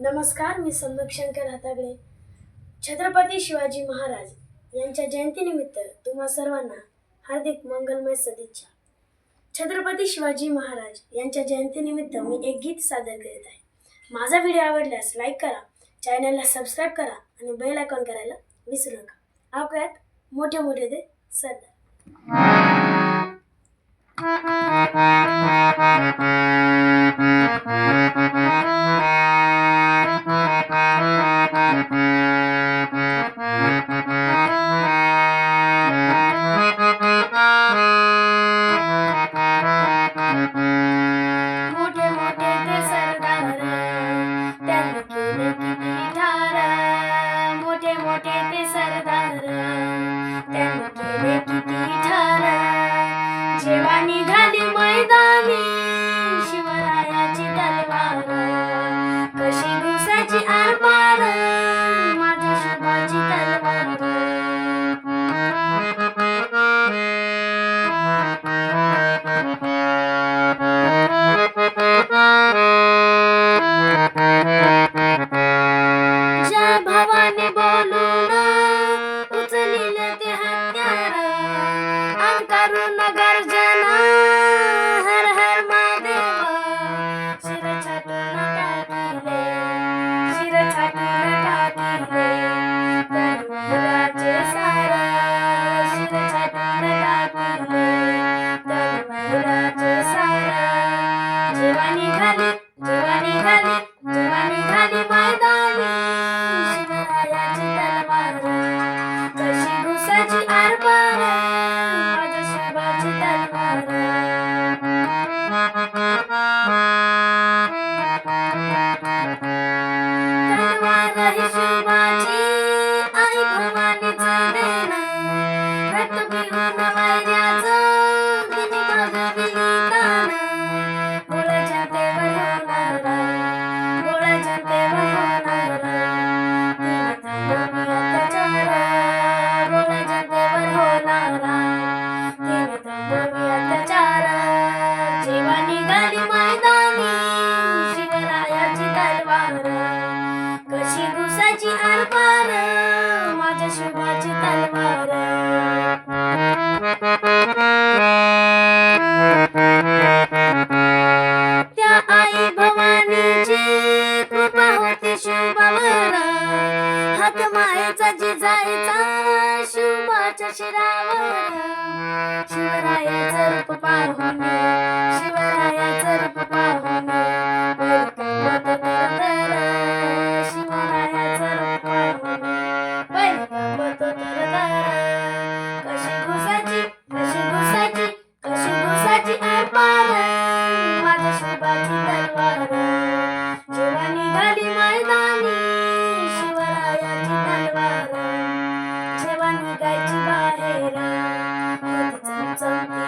नमस्कार मी सम्यक शंकर हातागळे छत्रपती शिवाजी महाराज यांच्या जयंतीनिमित्त तुम्हा सर्वांना हार्दिक मंगलमय सदिच्छा. छत्रपती शिवाजी महाराज यांच्या जयंतीनिमित्त मी एक गीत सादर करीत आहे. माझा व्हिडिओ आवडल्यास लाईक करा चॅनलला सबस्क्राईब करा आणि बेल आयकॉन करायला विसरू नका. आपल्यात मोठे मोठे ते सरदार. Bye. घुसाची आरपार माझ्या शिवाची तलवार. त्या आई भवानीची कृपा होती शिवबावर हात मायचा जिजाईचा शिवाच्या शिरावर. शिवरायाचा रूप Santa